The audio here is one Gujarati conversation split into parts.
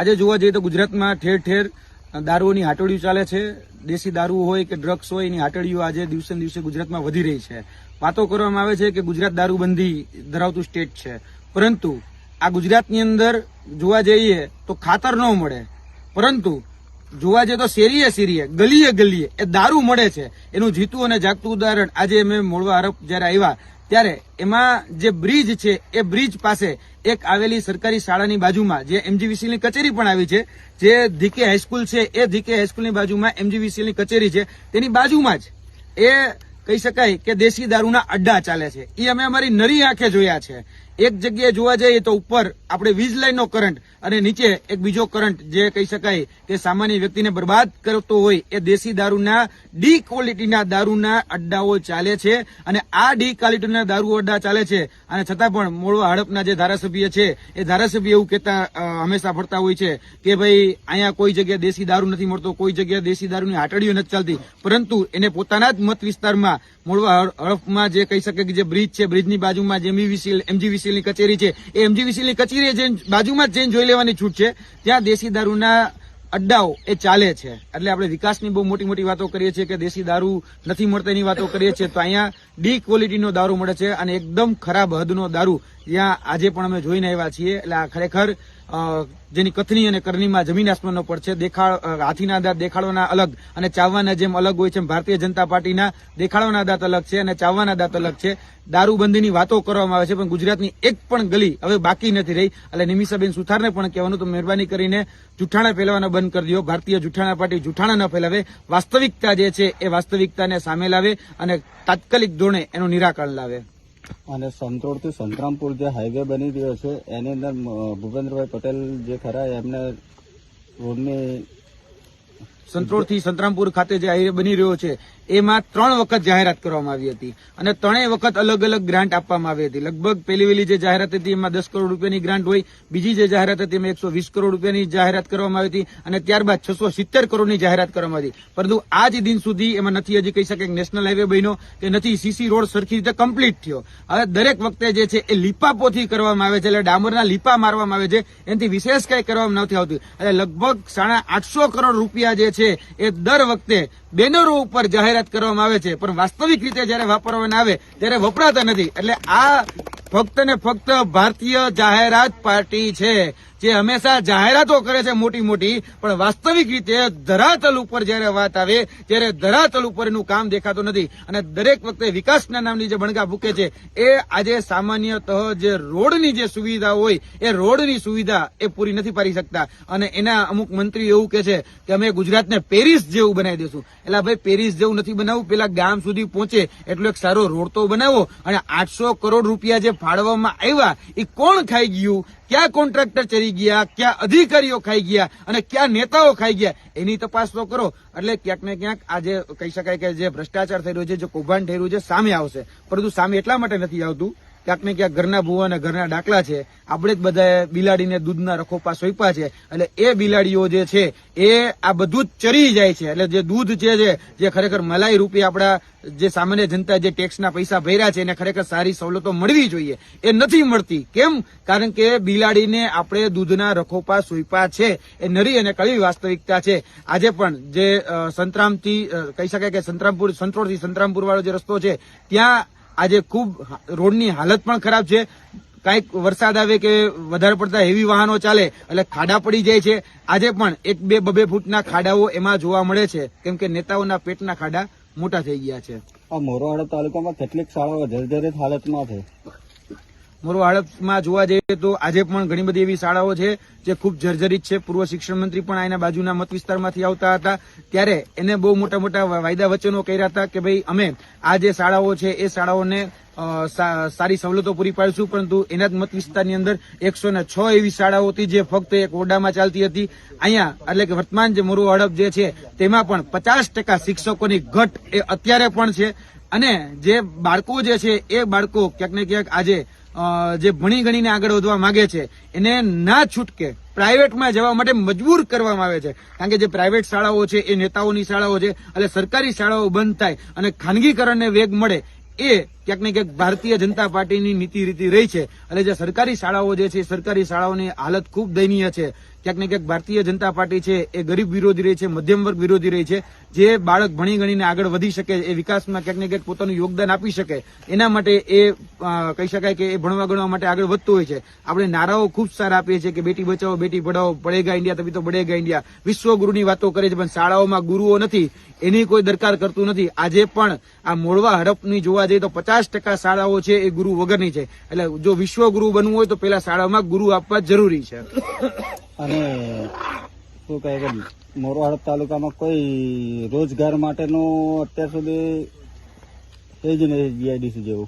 આજે જોવા જઈએ તો ગુજરાતમાં ઠેર ઠેર દારૂઓની હાટડીઓ ચાલે છે. દેશી દારૂ હોય કે ડ્રગ્સ હોય, એની હાટડીઓ આજે દિવસે દિવસે ગુજરાતમાં વધી રહી છે. વાતો કરવામાં આવે છે કે ગુજરાત દારૂબંધી ધરાવતું સ્ટેટ છે. પરંતુ આ ગુજરાતની અંદર જોવા જઈએ તો ખાતર ન મળે. પરંતુ જોવા જઈએ તો શેરીએ શેરીએ, ગલીએ ગલીએ એ દારૂ મળે છે. એનું જીતું અને જાગતું ઉદાહરણ આજે અમે મોડવા આરોપ જયારે આવ્યા ત્યારે એમાં જે બ્રિજ છે, એ બ્રિજ પાસે એક આવેલી સરકારી શાળાની બાજુમાં જે એમજીવીસીની કચેરી પણ આવી છે, જે ધીકે હાઈસ્કૂલ છે, એ ધીકે હાઈસ્કૂલની બાજુમાં એમજીવીસીની કચેરી છે. તેની બાજુમાં જ એ કહી શકાય કે દેશી દારૂના અડ્ડા ચાલે છે. એ અમે અમારી નરી આંખે જોયા છે. એક જગ્યાએ જોવા જઈએ તો ઉપર આપણે વીજ લાઈનનો કરંટ અને નીચે એક બીજો કરંટ જે કહી શકાય કે સામાન્ય વ્યક્તિને બરબાદ કરતો હોય એ દેશી દારૂના ડી ક્વોલિટીના દારૂના અડ્ડાઓ ચાલે છે અને આ ડી ક્વોલિટીના દારૂ અડ્ડા ચાલે છે. અને છતાં પણ મોડવા હડપના જે ધારાસભ્ય છે, એ ધારાસભ્ય એવું કહેતા હંમેશા ફરતા હોય છે કે ભાઈ, અહીંયા કોઈ જગ્યાએ દેશી દારૂ નથી મળતો, કોઈ જગ્યાએ દેશી દારૂની હાટડીઓ નથી ચાલતી. પરંતુ એને પોતાના જ મત વિસ્તારમાં મોડવા હડપમાં જે કહી શકે કે જે બ્રિજ છે, બ્રિજની બાજુમાં જે એમજીવીસી એમજીવીસીની કચેરી છે. એ એમજીવીસીની કચેરી બાજુમાં જ જઈને જોઈ લેવાની છૂટ છે. ત્યાં દેશી દારૂના અડ્ડાઓ એ ચાલે છે. એટલે આપણે વિકાસની બહુ મોટી મોટી વાતો કરીએ છીએ કે દેશી દારૂ નથી મળતા એની વાતો કરીએ છીએ, તો અહીંયા ડી ક્વોલિટીનો દારૂ મળે છે અને એકદમ ખરાબ હદનો દારૂ. ત્યાં આજે પણ અમે જોઈને આવ્યા છીએ. એટલે આ ખરેખર જેની કથની અને કરણીમાં જમીન આસમાનનો પડ છે. દેખાડ હાથીના આધાર દેખાડવાના અલગ અને ચાવવાના જેમ અલગ હોય છે ભારતીય જનતા પાર્ટીના દેખાડવાના દાંત અલગ છે અને ચાવવાના દાંત અલગ છે. દારૂબંધીની વાતો કરવામાં આવે છે, પણ ગુજરાતની એક પણ ગલી હવે બાકી નથી રહી. એટલે નિમિષાબેન સુથારને પણ કહેવાનું, તો મહેરબાની કરીને જૂઠાણા ફેલાવાના બંધ કરી દો. ભારતીય જૂઠાણા પાર્ટી જૂઠાણા ન ફેલાવે. વાસ્તવિકતા જે છે એ વાસ્તવિકતાને સામે લાવે અને તાત્કાલિક ધોરણે એનું નિરાકરણ લાવે. અને સંતોડથી સંતરામપુર જે હાઈવે બની રહ્યો છે, એની અંદર ભૂપેન્દ્રભાઈ પટેલ જે ખરા, એમને રોડની સંતરોડથી સંતરામપુર ખાતે જે હાઈવે બની રહ્યો છે, એમાં ત્રણ વખત જાહેરાત કરવામાં આવી હતી. અને ત્રણેય વખત અલગ અલગ ગ્રાન્ટ આપવામાં આવી હતી. લગભગ પહેલી વહેલી જે જાહેરાત હતી, એમાં દસ કરોડ રૂપિયાની ગ્રાન્ટ હોય, બીજી જે જાહેરાત હતી, એમાં એકસો વીસ કરોડ રૂપિયાની જાહેરાત કરવામાં આવી હતી, અને ત્યારબાદ છસો સિત્તેર કરોડની જાહેરાત કરવામાં આવી પરંતુ આજ દિન સુધી એમાં નથી હજી કહી શકે નેશનલ હાઈવે બન્યો, કે નથી સીસી રોડ સરખી રીતે કમ્પ્લીટ થયો. હવે દરેક વખતે જે છે, એ લીપાપોથી કરવામાં આવે છે, એટલે ડામરના લીપા મારવામાં આવે છે. એનાથી વિશેષ કઈ કરવામાં નથી આવતું. એટલે લગભગ સાડા આઠસો કરોડ રૂપિયા જે છે એ દર વખતે બેનરો ઉપર જાહેરાત કરવામાં આવે છે, પણ વાસ્તવિક રીતે જયારે વાપરવામાં આવે, ત્યારે વપરાતા નથી. એટલે આ ફક્ત ને ફક્ત ભારતીય જાહેરાત પાર્ટી છે, જે હંમેશા જાહેરાતો કરે છે મોટી મોટી, પણ વાસ્તવિક રીતે ધરાતલ ઉપર જયારે વાત આવે, ત્યારે ધરાતલ ઉપર એનું કામ દેખાતું નથી. અને દરેક વખતે વિકાસના નામની જે બણગા ભૂકે છે, એ આજે સામાન્યતઃ જે રોડની જે સુવિધા હોય, એ રોડની સુવિધા એ પૂરી નથી પાડી શકતા. અને એના અમુક મંત્રી એવું કે છે કે અમે ગુજરાતને પેરિસ જેવું બનાવી દઈશું એટલે ભાઈ, પેરિસ જેવું નથી બનાવવું. પેલા ગામ સુધી પહોંચે એટલો એક સારો રોડ તો બનાવો. અને આઠસો કરોડ રૂપિયા જે ફાળવવામાં આવ્યા એ કોણ ખાઈ ગયું? ક્યાં કોન્ટ્રાક્ટર ચડી ગયા? ક્યાં અધિકારીઓ ખાઈ ગયા? અને ક્યાં નેતાઓ ખાઈ ગયા? એની તપાસ તો કરો. એટલે ક્યાંક ને ક્યાંક આજે કહી શકાય કે જે ભ્રષ્ટાચાર થઈ રહ્યો છે, જે કૌભાંડ થઈ રહ્યું છે, સામે આવશે. પરંતુ સામે એટલા માટે નથી આવતું ક્યાંક ને ક્યાંક ઘરના ભૂવા અને ઘરના ડાકલા છે. આપણે જ બધા બિલાડીને દૂધના રખોપા સોંપ્યા છે. એટલે એ બિલાડીઓ જે છે, એ આ બધું જ ચરી જાય છે. એટલે જે દૂધ છે જે ખરેખર મલાઈ રૂપી આપણા જે સામાન્ય જનતા જે ટેક્સના પૈસા ભર્યા છે એને ખરેખર સારી સવલતો મળવી જોઈએ. એ નથી મળતી. કેમ? કારણ કે બિલાડીને આપણે દૂધના રખોપા સોંપ્યા છે. એ નરી અને કડવી વાસ્તવિકતા છે. આજે પણ જે સંતરામથી કહી શકાય કે સંતરામપુર સંતરોડથી સંતરામપુર વાળો જે રસ્તો છે, ત્યાં આજે ખૂબ રોડની હાલત પણ ખરાબ છે. કાંઈક વરસાદ આવે કે વધારે પડતા હેવી વાહનો ચાલે, એટલે ખાડા પડી જાય છે. આજે પણ એક બે બબે ફૂટના ખાડાઓ એમાં જોવા મળે છે. કેમ કે નેતાઓના પેટના ખાડા મોટા થઈ ગયા છે. આ મોરવાડા તાલુકામાં કેટલીક શાળાઓ જર્જરિત હાલતમાં છે. મોરો હડપમાં જોવા જઈએ તો આજે પણ ઘણી બધી એવી શાળાઓ છે જે ખૂબ જર્જરિત છે. પૂર્વ શિક્ષણ મંત્રી પણ આના બાજુના મત વિસ્તારમાંથી આવતા હતા. ત્યારે એને બહુ મોટા મોટા વાયદા વચનો કર્યા હતા કે ભાઈ અમે આ જે શાળાઓ છે એ શાળાઓને સારી સવલતો પૂરી પાડીશું. પરંતુ એના જ મત વિસ્તારની અંદર એકસો ને છ એવી શાળાઓ હતી જે ફક્ત એક ઓરડામાં ચાલતી હતી. અહીંયા એટલે કે વર્તમાન જે મોરું હડપ જે છે તેમાં પણ પચાસ ટકા શિક્ષકોની ઘટ એ અત્યારે પણ છે. અને જે બાળકો જે છે એ બાળકો ક્યાંક ને ક્યાંક આજે જે ભણી ગણીને આગળ વધવા માંગે છે, એને ના છૂટકે પ્રાઇવેટમાં જવા માટે મજબૂર કરવામાં આવે છે. કારણ કે જે પ્રાઇવેટ શાળાઓ છે, એ નેતાઓની શાળાઓ છે, એટલે સરકારી શાળાઓ બંધ થાય અને ખાનગીકરણને વેગ મળે, એ ક્યાંક ને ક્યાંક ભારતીય જનતા પાર્ટીની નીતિ રીતિ રહી છે. એટલે જે સરકારી શાળાઓ જે છે સરકારી શાળાઓની હાલત ખૂબ દયનીય છે. ક્યાંક ને ક્યાંક ભારતીય જનતા પાર્ટી છે, એ ગરીબ વિરોધી રહી છે, મધ્યમ વર્ગ વિરોધી રહી છે, જે બાળક ભણી ગણીને આગળ વધી શકે, એ વિકાસમાં ક્યાંક ને ક્યાંક પોતાનું યોગદાન આપી શકે, એના માટે એ કહી શકાય કે એ ભણવા ગણવા માટે આગળ વધતું હોય છે. આપણે નારાઓ ખૂબ સારા આપીએ છીએ કે બેટી બચાવો, બેટી પઢાઓ પડેગા ઇન્ડિયા તभी તો બઢેગા ઇન્ડિયા. વિશ્વગુરુની વાતો કરે છે, પણ શાળાઓમાં ગુરુઓ નથી, એની કોઈ દરકાર કરતું નથી. આજે પણ આ મોડવા હડપની જોવા જઈએ તો પચાસ ટકા શાળાઓ છે, એ ગુરુ વગરની છે. એટલે જો વિશ્વગુરુ બનવું હોય તો પેલા શાળામાં ગુરુ આપવા જરૂરી છે. અને શું કહે કે મોરવાડ તાલુકામાં કોઈ રોજગાર માટેનું અત્યાર સુધી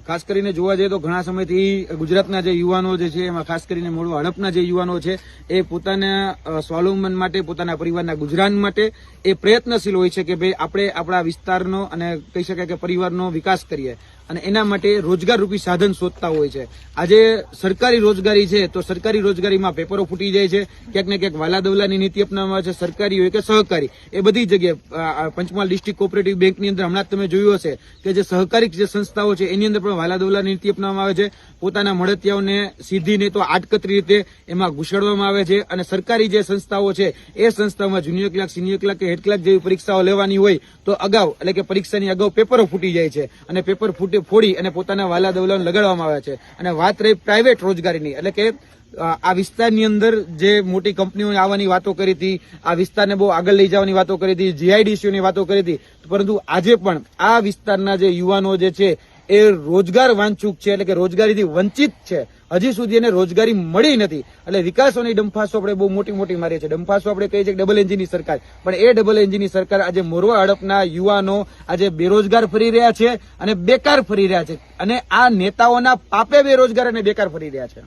ખાસ કરીને જોવા જઈએ તો ઘણા સમયથી ગુજરાતના જે યુવાનો જે છે, એમાં ખાસ કરીને મૂળ હડપના જે યુવાનો છે, એ પોતાના સ્વાવલંબન માટે, પોતાના પરિવારના ગુજરાન માટે એ પ્રયત્નશીલ હોય છે કે ભાઈ આપણે આપણા વિસ્તારનો અને કહી શકાય કે પરિવારનો વિકાસ કરીએ. અને એના માટે રોજગાર રૂપી સાધન શોધતા હોય છે. આજે સરકારી રોજગારી છે, તો સરકારી રોજગારીમાં પેપરો ફૂટી જાય છે. ક્યાંક ને ક્યાંક વાલાદવલાની નીતિ અપનાવવામાં આવે છે, સરકારી હોય કે સહકારી. એ બધી જગ્યાએ પંચમહાલ ડિસ્ટ્રિક્ટ કોઓપરેટિવ બેંકની અંદર હમણાં તમે જોયું હશે કે જે સહકારી જે સંસ્થાઓ છે, એની અંદર પણ વાલાદવલાની નીતિ અપનાવવામાં આવે છે. પોતાના મળતિયાઓને સીધી નહીં તો આડકતરી રીતે એમાં ઘુસાડવામાં આવે છે. અને સરકારી જે સંસ્થાઓ છે, એ સંસ્થાઓમાં જુનિયર ક્લાર્ક, સિનિયર ક્લાર્ક કે હેડ ક્લાર્ક જેવી પરીક્ષાઓ લેવાની હોય, તો અગાઉ, એટલે કે પરીક્ષાની અગાઉ પેપરો ફૂટી જાય છે. અને પેપર ફૂટી, ફોડી અને પોતાના વાલા દવલાને લગાડવામાં આવે છે. અને વાત રહી પ્રાઇવેટ રોજગારીની, એટલે કે આ વિસ્તારની અંદર જે મોટી કંપનીઓ આવવાની વાતો કરી હતી, આ વિસ્તારને બહુ આગળ લઈ જવાની વાતો કરી હતી, જીઆઈડીસીઓની વાતો કરી હતી. પરંતુ આજે પણ આ વિસ્તારના જે યુવાનો જે છે, એ રોજગાર વાંચુક છે, એટલે કે રોજગારીથી વંચિત છે. હજી સુધી એને રોજગારી મળી નથી. એટલે વિકાસોની ડંફાસો આપણે બહુ મોટી મોટી મારીએ છીએ. ડંફાસો આપણે કહીએ છીએ ડબલ એન્જિનની સરકાર. પણ એ ડબલ એન્જિનની સરકાર આજે મોરવા હડપના યુવાનો આજે બેરોજગાર ફરી રહ્યા છે અને બેકાર ફરી રહ્યા છે. અને આ નેતાઓના પાપે બેરોજગાર અને બેકાર ફરી રહ્યા છે.